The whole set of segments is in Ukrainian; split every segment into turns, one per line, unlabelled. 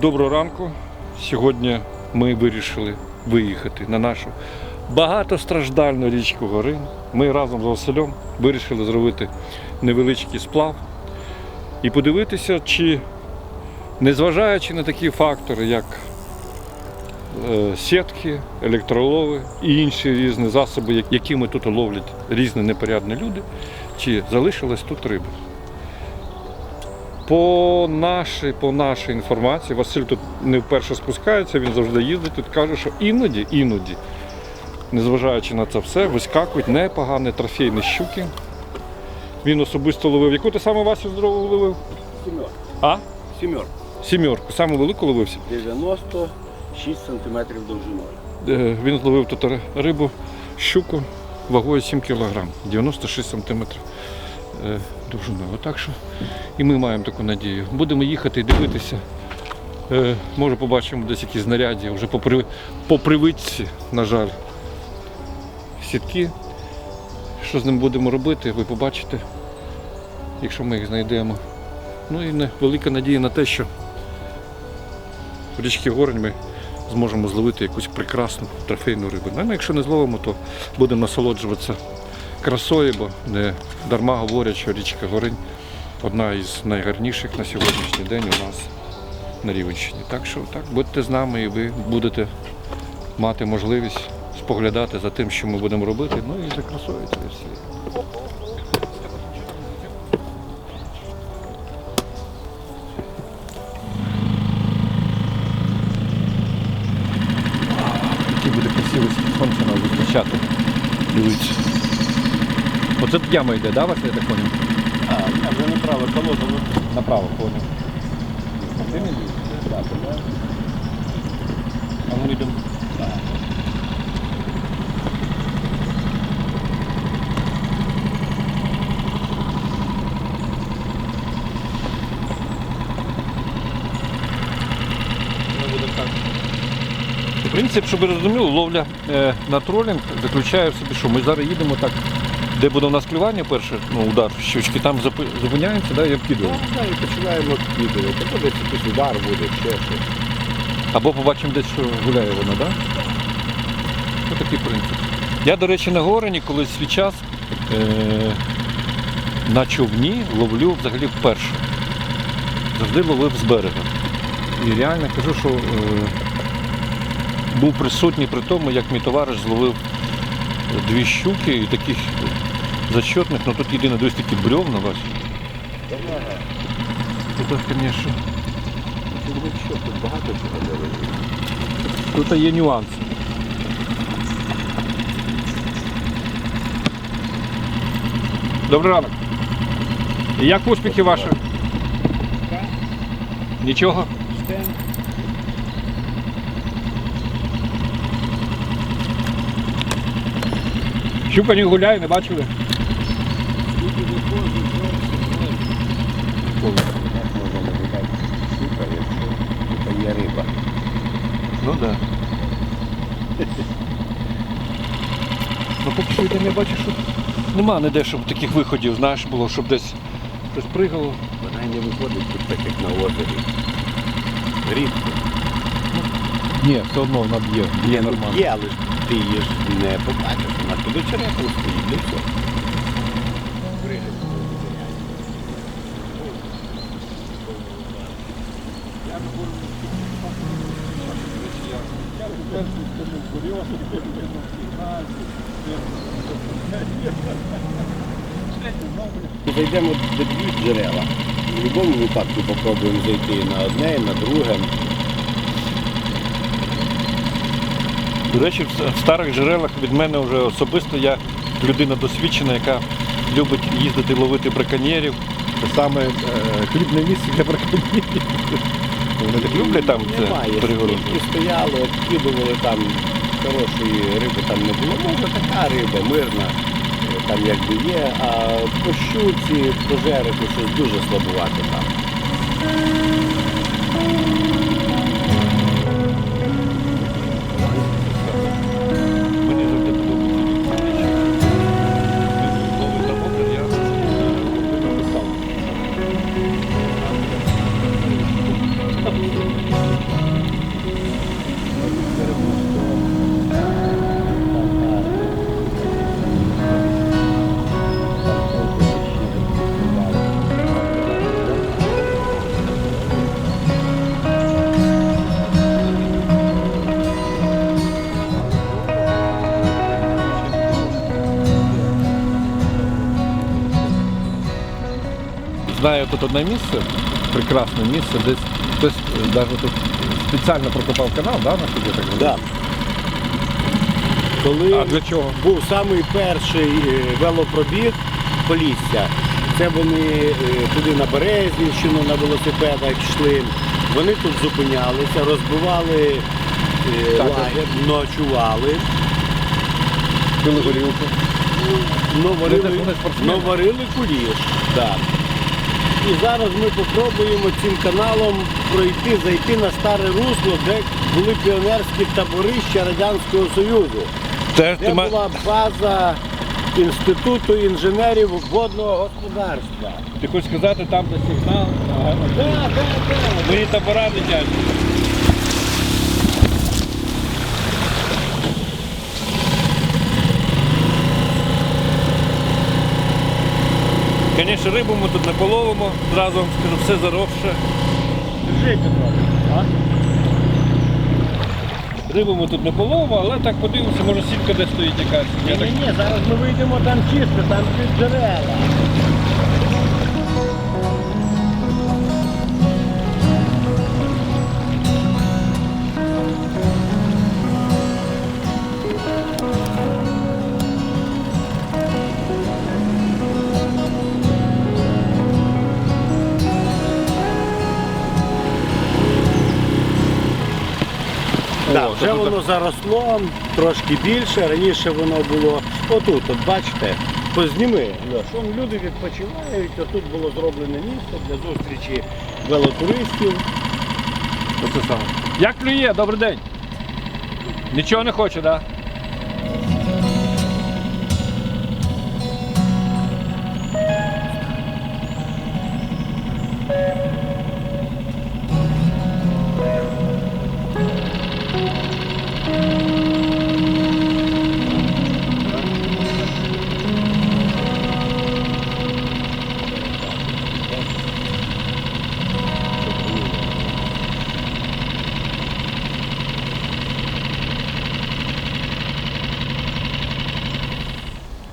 Доброго ранку. Сьогодні ми вирішили виїхати на нашу багатостраждальну річку Горин. Ми разом з Василем вирішили зробити невеличкий сплав і подивитися, чи незважаючи на такі фактори, як е, сітки, електролови і інші різні засоби, якими тут ловлять різні непорядні люди, чи залишилась тут риба. По нашій, по нашій інформації, Василь тут не вперше спускається, він завжди їздить тут, каже, що іноді, іноді, незважаючи на це все, вискакують непогані трофейні щуки. Він особисто ловив. Яку ти саме Васю здорову ловив?
Сімер.
А?
Сімер.
Сімерку. Саму велику ловився.
96 сантиметрів довжиною.
Е, Він зловив тут рибу, щуку вагою 7 кг, 96 см довжиною. Отак що і ми маємо таку надію. Будемо їхати і дивитися. Е, Може побачимо десь якісь знаряддя, вже по, при... по привичці, на жаль. Сітки. Що з ним будемо робити, ви побачите, якщо ми їх знайдемо. Ну і велика надія на те, що в річці Горень ми зможемо зловити якусь прекрасну трофейну рибу. Ну, якщо не зловимо, то будемо насолоджуватися красою, бо не дарма говорять, що річка Горинь одна із найгарніших на сьогоднішній день у нас на Рівенщині. Так що так, будьте з нами і ви будете мати можливість споглядати за тим, що ми будемо робити, ну і за красою цієї всієї. Який буде красивий сонце нас зустрічати. Дивіться. Оце яма йде, да, Вася, я так поняв?
А, ні, вже неправо, колода. ну,
Направо поняв. Ти не лізь?
так, да.
А ну йдемо. Принцип, щоб ви розуміли, ловля е, на тролінг заключає в собі, що ми зараз їдемо так, де буде у нас клювання перше, ну, удар щучки, там зупиняємося да, і обкидуємо.
Ну, да, і починаємо. То десь якийсь удар буде, ще щось.
Або побачимо десь, що гуляє вона, так? Да? Ось такий принцип. Я, до речі, на горені колись свій час е- на човні ловлю взагалі вперше. Завжди ловив з берега. І реально кажу, що е- був присутній при тому, як мій товариш зловив дві щуки і таких зачетних, ну тут єдине десь такі бревна ваші. Тут, звісно,
тут багато чого дивиться.
тут є нюанси. Добрий ранок. Як успіхи ваші? Нічого? Щука не гуляє, не бачили? обов'язково.
Як можна наблюдати щука, якщо тут є риба.
Ну так. Да. Ну поки що йдемо, я бачу, що нема ніде, щоб таких виходів, знаєш, було, щоб десь хтось пригало.
Вона й не виходить тут так, як на озері. Рідко.
Ні, все одно вона б'є. Б'є нормально.
Є, але ж ти її ж не побачиш. Вона туди черепом стоїть, де все. Зайдемо до дві джерела. В будь-якому випадку попробуємо зайти на одне, і на друге.
До речі, в старих джерелах від мене вже особисто я людина досвідчена, яка любить їздити ловити браконьєрів. Це саме е, хлібне місце для браконьєрів. Вони так люблять там це перегородку.
Скільки стояли, обкидували там хорошої риби там не було. Може така риба, мирна, там якби є, а по щуці, по щось дуже слабувати там.
Знаю тут одне місце, прекрасне місце, десь хтось навіть тут спеціально прокопав канал, да, наскільки я так?
Да. Коли
А для чого?
був самий перший е, велопробіг Полісся, це вони е, туди на Березнівщину на велосипедах йшли. Вони тут зупинялися, розбивали е,
Так,
лагерь, ночували.
Пили горілку.
Ну, варили,
вони спортсмени.
ну, варили куліш. Так. І зараз ми спробуємо цим каналом пройти, зайти на старе русло, де були піонерські табори ще Радянського Союзу. Де була база Інституту інженерів водного господарства.
Ти хочеш сказати, там де сигнал,
Так, так, так.
мої табора летять. Звісно, рибу ми тут не половимо, зразу вам скажу, все заросше.
Держи, Петро. А?
Рибу ми тут не половимо, але так подивимося, може сітка десь стоїть якась.
Ні, ні, ні, зараз ми вийдемо там чисто, там під джерела. Так, вже
тобто...
воно заросло трошки більше. Раніше воно було отут, от бачите, позніми. Що люди відпочивають, а тут було зроблене місце для зустрічі велотуристів.
Оце саме. Як клює? Добрий день. Нічого не хоче, так? Да?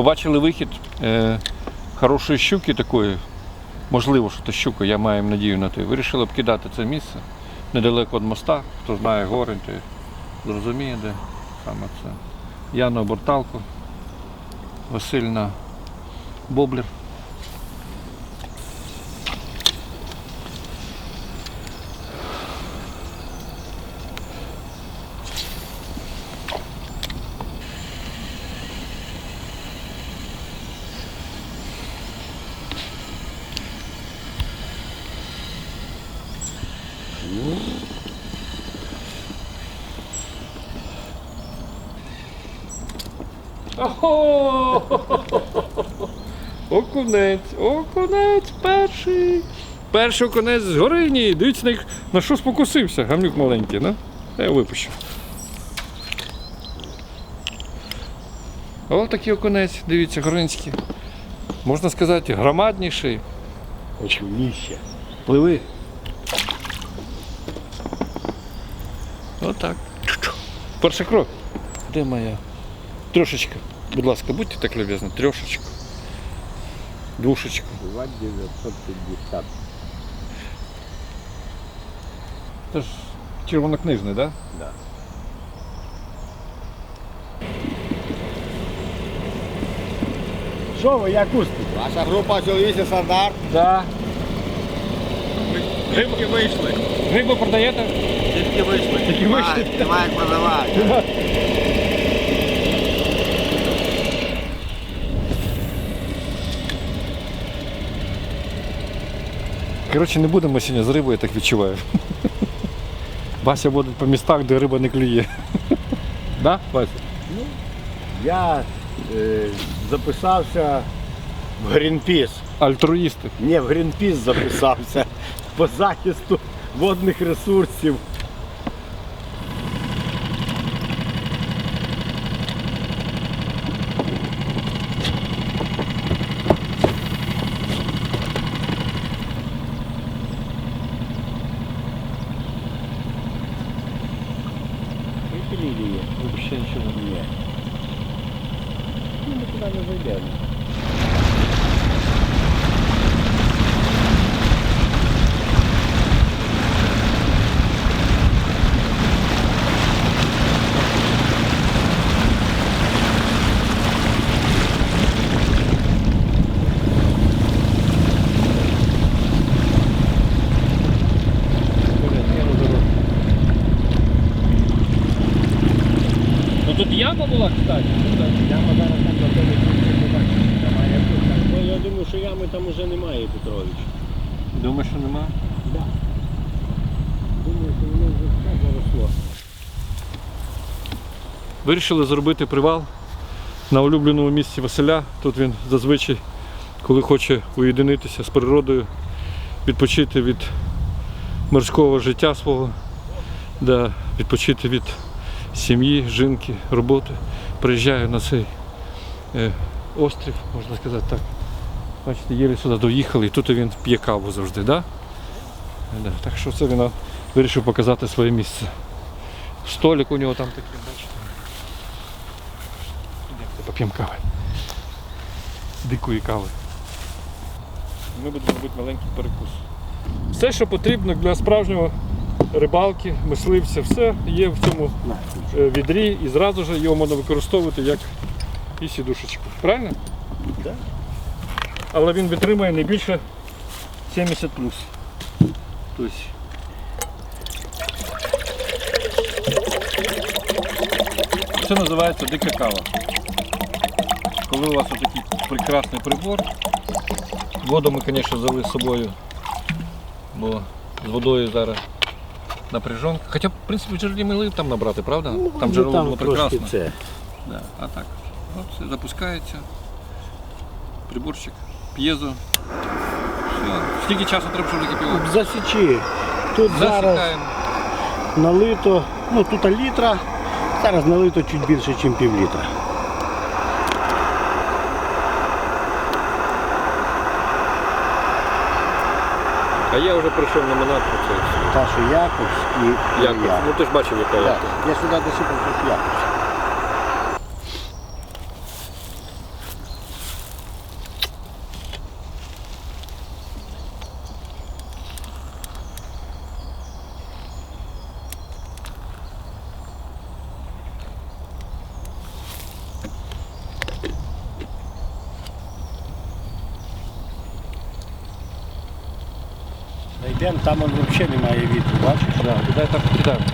Побачили вихід е, хорошої щуки такої. Можливо, що це щука, я маю надію на те. Вирішили обкидати це місце недалеко від моста. Хто знає гори, той зрозуміє, де саме це. Яна Борталко, Васильна Боблер. Перший окунець з горині. Дивіться, на, їх- на що спокусився, гамнюк маленький, ну? Я його випущу. О, такий окунець, дивіться, горинський. Можна сказати, громадніший.
Очевніще. Пливи.
Отак. Перший крок. Де моя? Трошечка. Будь ласка, будьте так любезні, трошечку. Двушечку.
2950.
Це ж червонокнижний, так?
Да. Що ви, як успіх?
Ваша група чоловічий стандарт.
Да?
Тільки вийшли.
Рибу продаєте?
Тільки вийшли.
Тільки вийшли.
Немає як продавати.
Коротше, не будемо сьогодні з рибою, я так відчуваю. Вася водить по містах, де риба не клює. Да, Вася?
Я е, записався в Грінпіс.
Альтруїсти.
Ні, в Грінпіс записався по захисту водних ресурсів. Лілії.
Взагалі нічого не
Ні. Ну, ми туди не зайдемо.
Ну тут яма була, кстати.
Яма зараз там так. Ну, я думаю, що ями там уже немає, Петрович.
Думаєш, що нема?
Да. Думаю, що воно вже все заросло.
Вирішили зробити привал на улюбленому місці Василя. Тут він зазвичай, коли хоче уєдинитися з природою, відпочити від морського життя свого, да, відпочити від сім'ї, жінки, роботи. Приїжджає на цей е, острів, можна сказати так. Бачите, єлі сюди доїхали, і тут він п'є каву завжди. Да? Да, так що це він вирішив показати своє місце. Столик у нього там такий, бачите. Йдемте поп'ємо кави. Дикої кави. Ми будемо робити маленький перекус. Все, що потрібно для справжнього рибалки, мисливця, все є в цьому е, відрі і зразу ж його можна використовувати як і сідушечку. Правильно?
Да.
Але він витримує не більше 70 плюс. Тобто Це називається дика кава. Коли у вас такий прекрасний прибор, воду ми, звісно, взяли з собою, бо з водою зараз напряжонка. Хоча, в принципі, джерелі могли б там набрати, правда? там
Ну,
джерело
там
було прекрасно.
Це.
Да, а так. От все запускається. Приборчик, п'єзо. Все. Скільки часу треба, щоб закипіло?
Засічи. Тут зараз
Засікаємо.
налито, ну тут літра, зараз налито чуть більше, ніж пів літра.
А я вже прийшов на монат про це.
Та, що Якобс і
Якось.
я.
Ну ти ж бачив, яка
Так,
якось.
Я сюди досипав тут Якобс. там он взагалі немає вітру, бачиш?
Да, туди так кидаємо.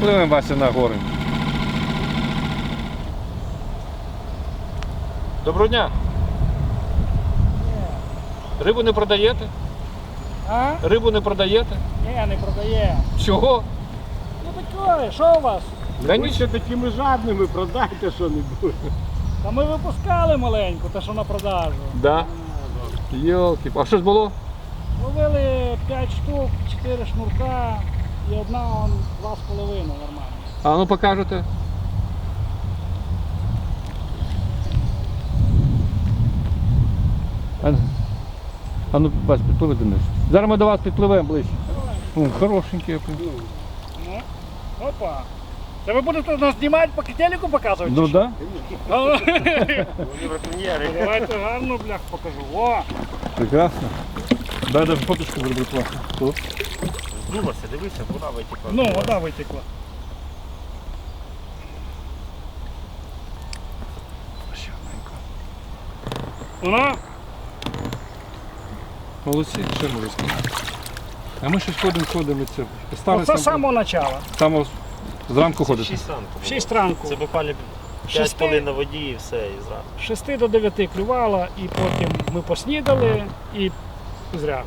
Пливемо Вася на горы. Доброго дня. Рибу не продаєте?
А?
Рибу не продаєте?
Ні, не продає.
Чого?
Ну таке, що у вас?
Да
Ви
ні.
ще такими жадними продайте що-небудь.
Та ми випускали маленьку, те, що на продажу.
Да. Йолки. А що ж було?
Ловили 5 штук, 4 шнурка і одна он 2,5 нормально.
А ну покажете. А, а ну, вас підпливи Денис. Зараз ми до вас підпливемо ближче. О, хорошенький. який.
Ну, опа. Це ви будете нас знімати, по телеку показувати?
Ну да.
Ну, Давайте гарно, блях, покажу. О!
Прекрасно. Дай даже фоточку зроблю класно. Тут.
Здулося, дивися, вода витікла.
Ну, вода витекла. Вона
Молодці, ще молодці. А ми щось ходимо, ходимо це.
З самого начала.
Само зранку ходите.
6 ранку.
В 6 ранку.
Це буквально 5
Шести?
хвилин на воді і все, і зранку.
З 6 до 9 клювала, і потім ми поснідали і зря.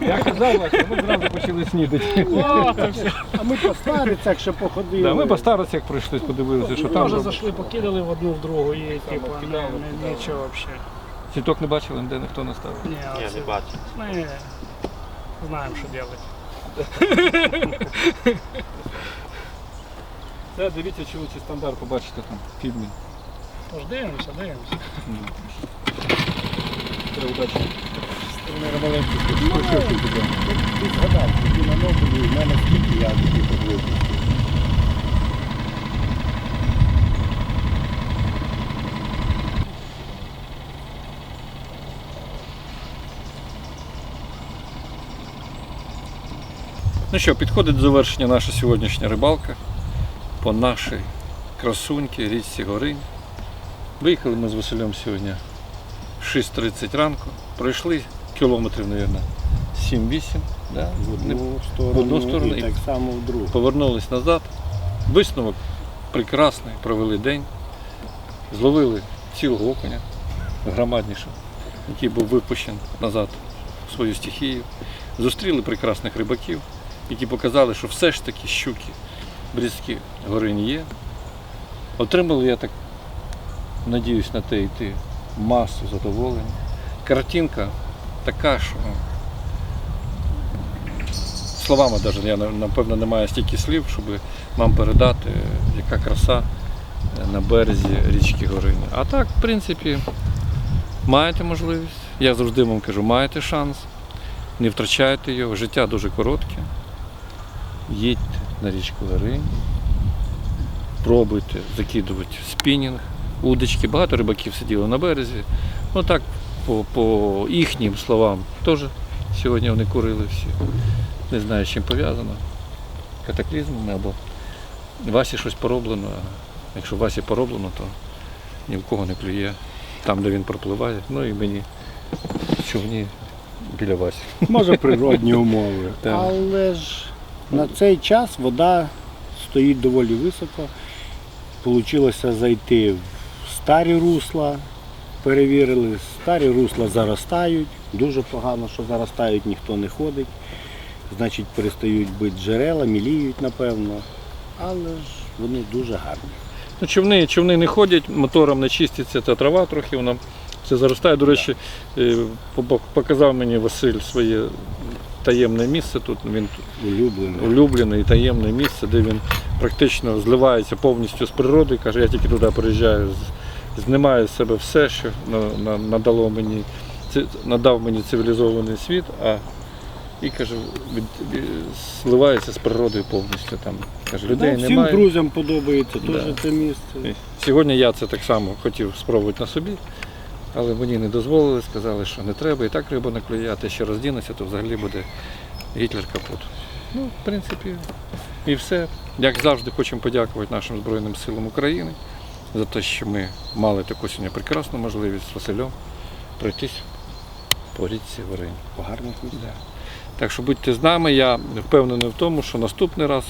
Я казав, Вася, ми зразу почали снідати.
О, це все.
А ми по старицях ще походили.
Да, ми по старостях прийшли, подивилися, що там.
Може
робить.
зайшли, покидали в одну в другу і типу, не, не, нічого взагалі.
Сіток не бачили, ніде ніхто не ставив.
Ні, оце-
не бачу.
Ми знаємо, що робити.
Це дивіться чоловічий стандарт, побачите там в фільмі.
Тож дивимося, дивимося.
Треба удачі.
Ти згадав, тоді на Нобелі, в мене скільки я тоді подлив.
Ну що, підходить до завершення наша сьогоднішня рибалка по нашій красуньки, річці Горинь. Виїхали ми з Василем сьогодні в 6.30 ранку. Пройшли кілометрів, мабуть, 7-8. Да?
В одну сторону,
одну сторону
і- так само в другу.
Повернулись назад. Висновок прекрасний, провели день. Зловили цілого окуня громаднішого, який був випущений назад в свою стихію. Зустріли прекрасних рибаків, які показали, що все ж таки щуки брізки горині є. Отримали, я так надіюсь на те і ти, масу задоволення. Картинка така, що словами навіть я напевно не маю стільки слів, щоб вам передати, яка краса е, на березі річки Горині. А так, в принципі, маєте можливість. Я завжди вам кажу, маєте шанс, не втрачайте його. Життя дуже коротке. Їдьте на річку Горинь, пробуйте закидувати спінінг, удочки. Багато рибаків сиділо на березі. Ну так, по, по їхнім словам, теж сьогодні вони курили всі. Не знаю, з чим пов'язано. Катаклізмами або Васі щось пороблено. Якщо Васі пороблено, то ні в кого не клює там, де він пропливає. Ну і мені в човні біля Васі.
Може природні умови. Але ж на цей час вода стоїть доволі високо. Получилося зайти в старі русла, перевірили, старі русла заростають. Дуже погано, що заростають, ніхто не ходить. Значить, перестають бити джерела, міліють, напевно. Але ж вони дуже гарні.
Ну, човни, човни не ходять, мотором не чиститься, та трава трохи, вона все заростає. До речі, е, показав мені Василь своє таємне місце тут. Він
Улюблені.
улюблене і таємне місце, де він практично зливається повністю з природи. Каже, я тільки туди приїжджаю, знімаю з себе все, що на- на- надало мені, надав мені цивілізований світ, а і каже, від, зливається з природою повністю. Там каже, людей
Да, всім
немає.
друзям подобається
Да.
це місце.
Сьогодні я це так само хотів спробувати на собі, але мені не дозволили, сказали, що не треба, і так риба не клює, а ти ще роздінешся, то взагалі буде Гітлер капут. Ну, в принципі, і все. Як завжди, хочемо подякувати нашим Збройним силам України за те, що ми мали таку сьогодні прекрасну можливість з Василем пройтись по річці Воринь.
По гарних місцях.
Так що будьте з нами. Я впевнений в тому, що наступний раз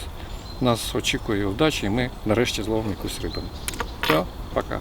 нас очікує вдача, і ми нарешті зловимо якусь рибину. Все, пока.